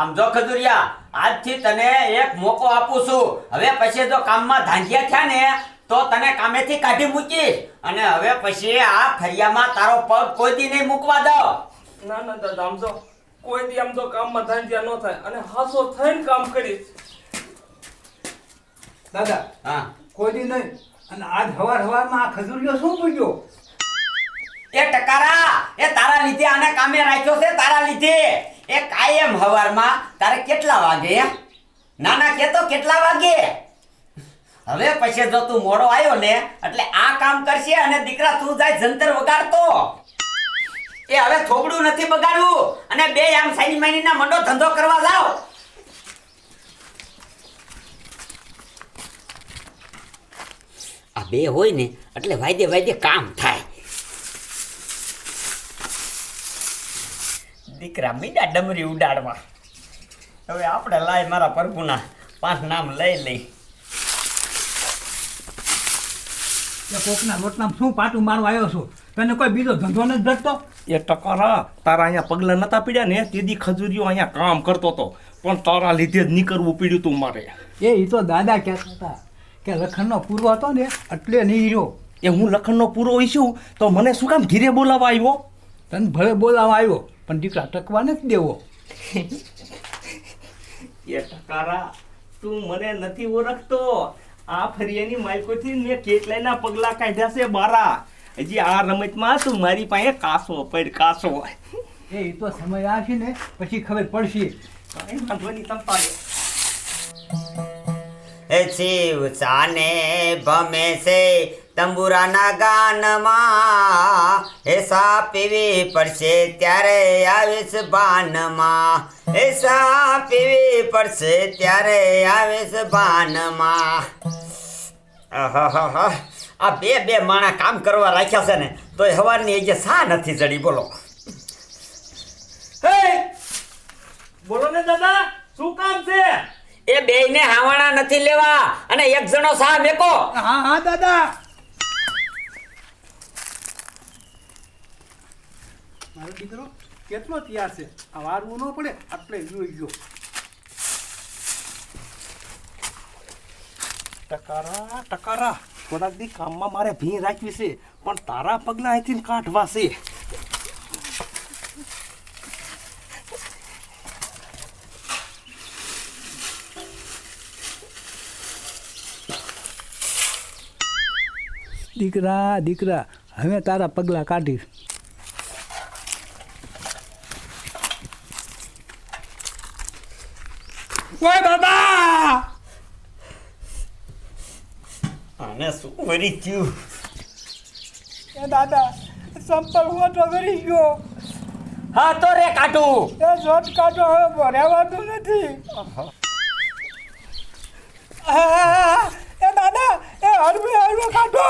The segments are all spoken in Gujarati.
આમ જો ખજુરિયા આજથી તને એક મોકો આપું છું. હવે પછી જો કામમાં ધાંધિયા થયા ને તો તને કામેથી કાઢી મૂકીશ. અને હવે પછી આ ફરિયામાં તારો પગ કોઈ દી નહીં મૂકવા દો. ના ના દાદા આમ જો કોઈ દી આમ જો કામમાં ધાંધિયા ન થાય. અને હાસો થઈને કામ કરીશ. દાદા હા. કોઈ દી નહીં. અને આજ હવાર હવારમાં આ ખજુરિયો શું પૂછ્યો એ ટકારા એ તારા લીધે આને કામે રાખ્યો છે તારા લીધે. એ કાયમ હવારમાં, તારે કેટલા વાગે? નાના કેતો કેટલા વાગે? હવે પછી જો તું મોડો આવ્યો ને, એટલે આ કામ કરશે અને દીકરા તું જાય જંતર વગાડતો. એ હવે થોબડું નથી બગાડવું. અને બે આમ સાઈની માઈનીના મંડો ધંધો કરવા જાઓ આ બે હોય ને, એટલે વાયદે વાયદે કામ થાય. દીકરા મીડા ડમરી ઉડાડવા. હવે આપણે લાય મારા પ્રભુના પાંચ નામ લઈ લઈ. એ કોકના રોટલામાં શું પાટું મારવા આવ્યો છું? તને કોઈ બીજો ધંધો નથી ધરતો? એ ટકારા તારા અહીંયા પગલા નતા પડ્યા ને? તેથી ખજૂરીઓ અહીંયા કામ કરતો હતો. પણ તારા લીધે જ નીકળવું પીડ્યું તું મારે. એ એ તો દાદા કહેતા હતા કે લખનનો પૂરો હતો ને એટલે નહીં રહ્યો. એ હું લખનનો પૂરો ઈશું તો મને શું કામ ધીરે બોલાવા આવ્યો? તને ભલે બોલાવા આવ્યો પણ દીકરા ટકવા નથી દેવો. એ ટકારા તું મને નથી ઓળખતો. આ ફરિયાની માલકોથી મેં કેટલાયના પગલા કાઢ્યા છે બારા. હજી આ રમતમાં તું મારી પાસે કાસો પડ કાસો. એ તો સમય આવશે ને પછી ખબર પડશે. કાંઈ વાંધો નહીં તમ તારે એ શિવ સાને ભમે છે તંબુરાના ગાનમાં એસા પીવી પડશે ત્યારે આવીશ બાનમાં. એસા પીવી પડશે ત્યારે આવીશ બાનમાં. આ બે બે માણા કામ કરવા રાખ્યા છે ને તો હવારની એ જે સા નથી ચડી બોલો. બોલો ને દાદા શું કામ છે? એ બેયને હાવાણા નથી લેવા અને એક જણો સા મેકો. હા હા દાદા. મારો દીકરો કેટલો તૈયાર છે. આ વારવું ન પડે, આટલે જોઈ ગયો. ટકારા ટકારા. થોડાક દી કામમાં મારે ભી રાખવી છે, પણ તારા પગલા અહીંથી કાઢવા છે. દીકરા દીકરા, હવે તારા પગલા કાઢીશ. ઓય દાદા આને શું વરી થયું એ દાદા સંપલ હોતો કરી ગયો હા તો રે કાટું એ જોટ કાઢો હવે રહેવાતું નથી એ દાદા એ હરવે હરવે કાઢો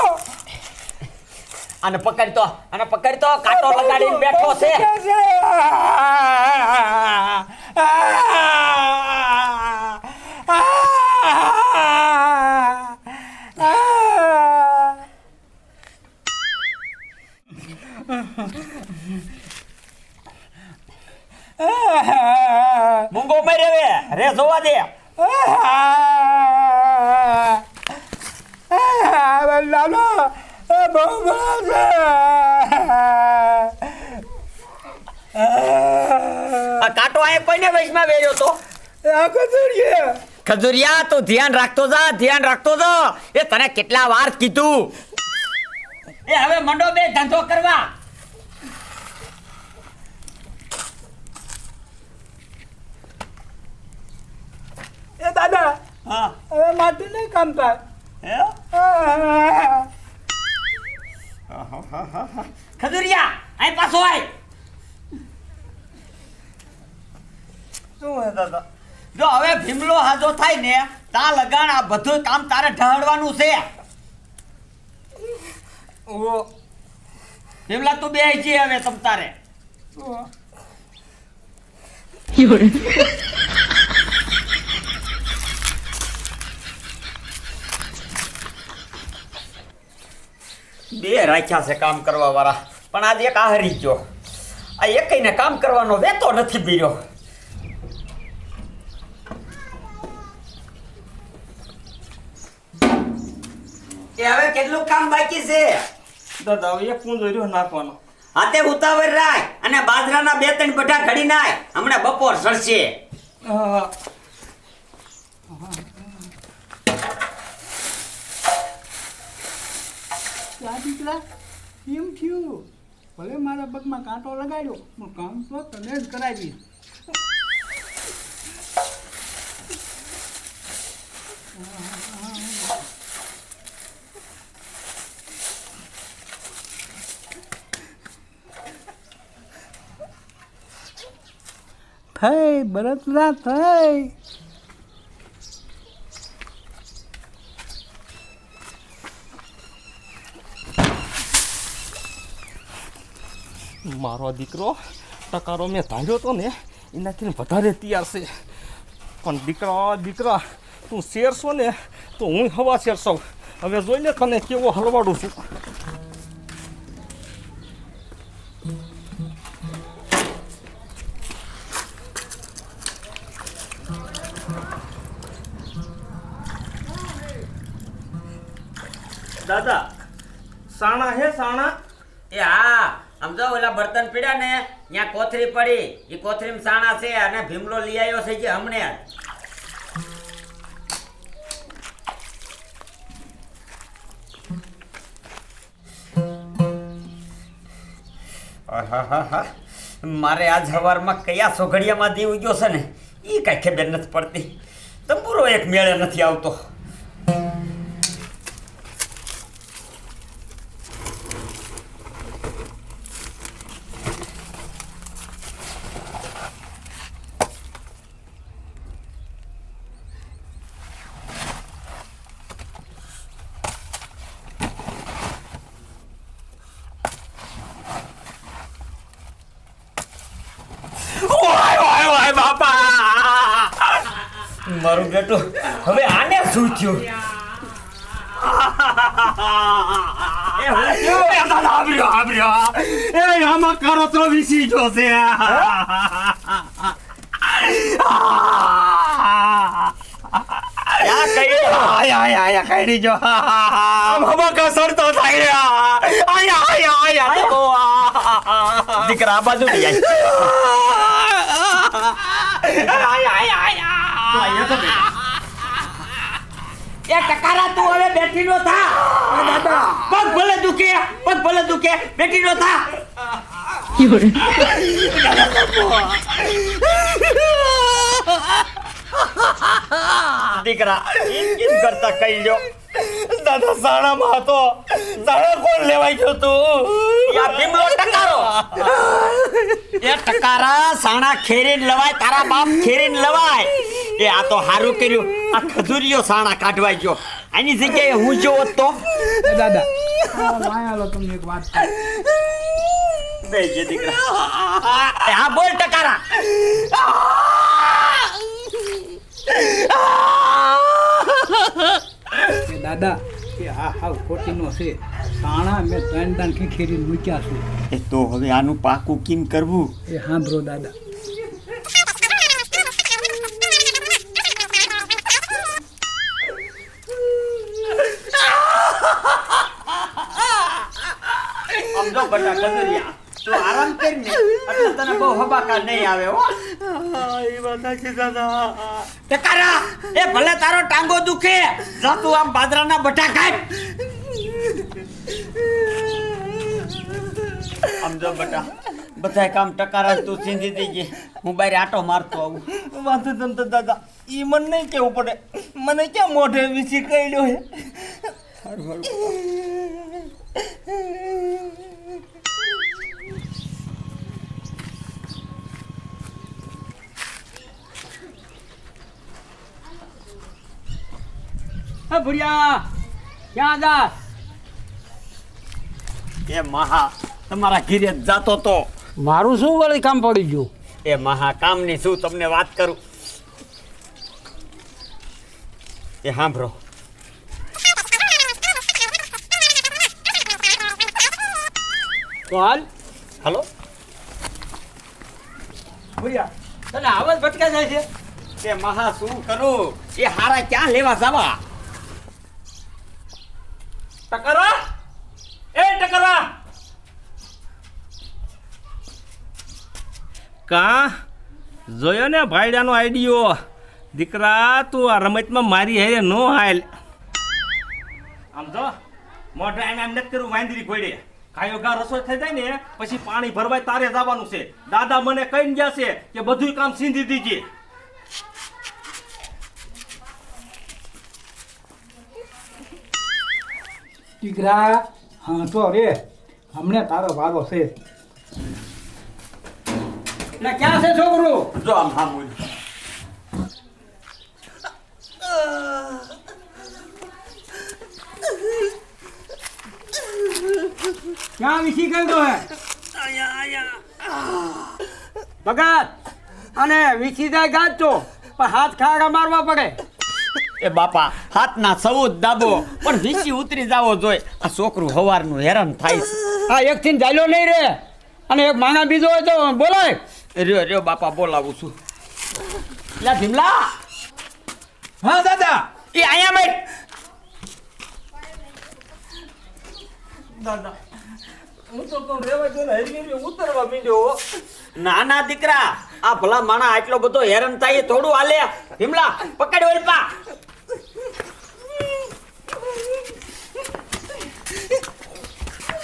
આને પકડ તો અને પકડ તો કાંટો લગાડીને બેઠો છે. મૂંગો મરે હવે. રે જોવા દે. લાલો બહુ બળો આ કાટો આ કોઈને વૈશમાં વેર્યો તો? આ કચોરીએ. ખજુરિયા તું ધ્યાન રાખતો જા ધ્યાન રાખતો જા. એ તને કેટલા વાર કીધું? એ હવે મંડો બે ધંધો કરવા. એ દાદા હા. હવે માથું નહીં કામ થાય હે. ખજુરિયા આય પાછો આય. શું હે દાદા? જો હવે ભીમલો હાજો થાય ને તા લગાણ આ બધું કામ તારે ઢાળવાનું છે. ઓ ભીમલા તું બે છે હવે તમ તારે. ઓ બે રાખ્યા છે કામ કરવા વાળા પણ આજે એક આહરી ગયો. આ એકઈને કામ કરવાનો વેતો નથી બીર્યો કે હવે કેટલું કામ બાકી છે? દાદા હવે એક કુંદો રહ્યો નાખવાનો. હાથે ઉતાવળ રાખ અને બાજરાના બે ત્રણ બટા ઘડી નાખ. હમણાં બપોર સરશે હા. આ દીકરા કેમ થયું? ભલે મારા પગમાં કાંટો લગાડ્યો, પણ કામ તો તને જ કરાવી. થઈ, બરતરા થઈ. મારો દીકરો ટકારો મેં ધાર્યો તો ને, એનાથી વધારે તૈયાર છે. પણ દીકરા દીકરા, તું શેરશો ને તો હું હવા શેરશો. હવે જોઈ લે તને કેવો હલવાડું છું. પીડ્યા ને ત્યાં કોથરી પડી. એ કોથરીમાં સાણા છે અને ભીમલો લઈ આવ્યો છે જે હમણે. મારે આજ સવારમાં કયા સોઘડિયામાં દીવ ગયો છે ને? એ કાંઈ ખબર નથી પડતી. તંબુરો એક મેળે નથી આવતો ઓય ઓય ઓય બાપા મારું બેટું. હવે આને શું થયું? આમાં કાળોતરો વિસી ગયો છે. યા કઈ આયા આયા આયા. લઈ એ ટકારા તું હવે બેઠી નો થા. પગ ભલે દુખે પગ ભલે દુખે બેઠી નો થા. દીકરા કેમ કરતા કહી લ્યો. દાદા સાણામાં હતો. સાણા કોણ લેવાઈ ગયો તું? યા ભીમલો ટકારો. એ ટકારા સાણા ખેરીને લવાય તારા બાપ ખેરીને લવાય. એ આ તો હારું કર્યું. આ ખજૂરીયો સાણા કાઢવા ગયો. આની જગ્યાએ હું જો તો દાદા. માયાલો તમને એક વાત કહું. બે જે દીકરા. હા બોલ ટકારા. દાદા કે આ હાવ ખોટીનો છે. સાણા મેં ત્રણ ત્રણ ખેખેરી મૂક્યા છે. એ તો હવે આનું પાકું કેમ કરવું? એ સાંભળો દાદા. બટા ગજરિયા તું આરામ કર ને એટલે તને બહુ હબાકા નહીં આવે હો. એ વાત છે દાદા. ટકારા એ ભલે તારો ટાંગો દુખે જા તું આમ બાજરાના બટા કાઢ સમજો બટા બધા કામ ટકારા તું સિંધી દઈ ગઈ. હું બહાર આટો મારતો આવું. વાંધો તમ તો દાદા. ઈ મને નહીં કેવું પડે. મને ક્યાં મોઢે વિસી કઈડ્યો હે? હા ભુરિયા ક્યાં જા એ મહા તમારા ઘીરે જાતો તો. મારું શું વળી કામ પડી ગયું? એ મહા કામની શું તમને વાત કરું? એ સાંભળો તો હાલ. તને આવાજ ભટકા જાય છે? એ મહા શું કરું? એ હારા ક્યાં લેવા જવા? ટકરા. એ ટકરા. કા? જોયો ને ભાઈડાનો આઈડિયો? દીકરા, તું આ રમતમાં મારી હે નો હાલ. આમ જો, મોઢા એમ એમ નથી કર્યું, વાંદરી ઘોડે. કાયો ગા રસોઈ થઈ જાય ને, પછી પાણી ભરવાય, તારે જવાનું છે. દાદા મને કહીને ગયા છે કે બધું કામ સીંધી દીજે. દીકરા હા તો રે. હમણે તારો વારો છે. ને ક્યાં છે છોકરું? જો આમ સામું ક્યાં વિસી ગયો હે? ભગત અને વિસી જાય ગાજો પણ હાથ ખાડા મારવા પડે. એ બાપા હાથના સૌદ દાબો. પણ વીસી ઉતરી જાવો જોઈએ આ છોકરું હવારનું હેરાન થાય છે. આ એક થી જાલ્યો નહીં રે. અને એક માણા બીજો હોય તો બોલાય. રહ્યો રહ્યો બાપા બોલાવું છું. લા ભીમલા. હા દાદા. એ અહીંયા બેઠ. દાદા હું તો કહું રેવા દો ને હરી ઉતરવા માંડ્યો ના ના દીકરા આ ભલા માણા આટલો બધો હેરાન થાય થોડું હાલે. ભીમલા પકડ વળપા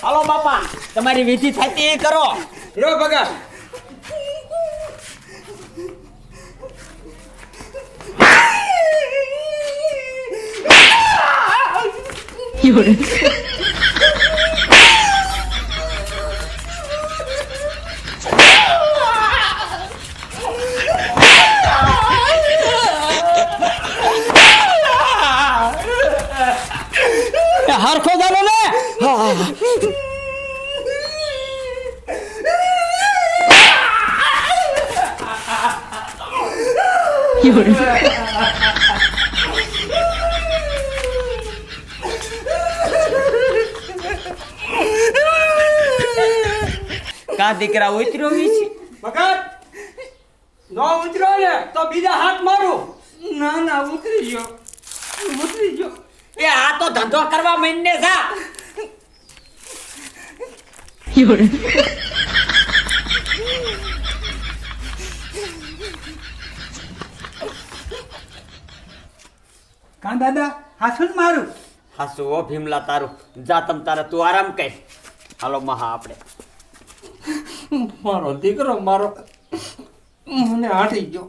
હાલો બાપા તમારી વિધિ થતી એ કરો. રો ભગત હરખો કા દીકરા ઉતર્યો વીસી ભગત નો ઉતર્યો ને તો બીજા હાથ મારું. ના ના ઉતરી ગયો. ઉતરી ગયો. એ આ તો ધંધો કરવા મહિને જા કાં દાદા હાસું જ મારું? હાસુ ઓ ભીમલા તારું. જા તમ તારે તું આરામ કર. હાલો મહા આપણે. મારો દીકરો મારો મને હાટી ગયો.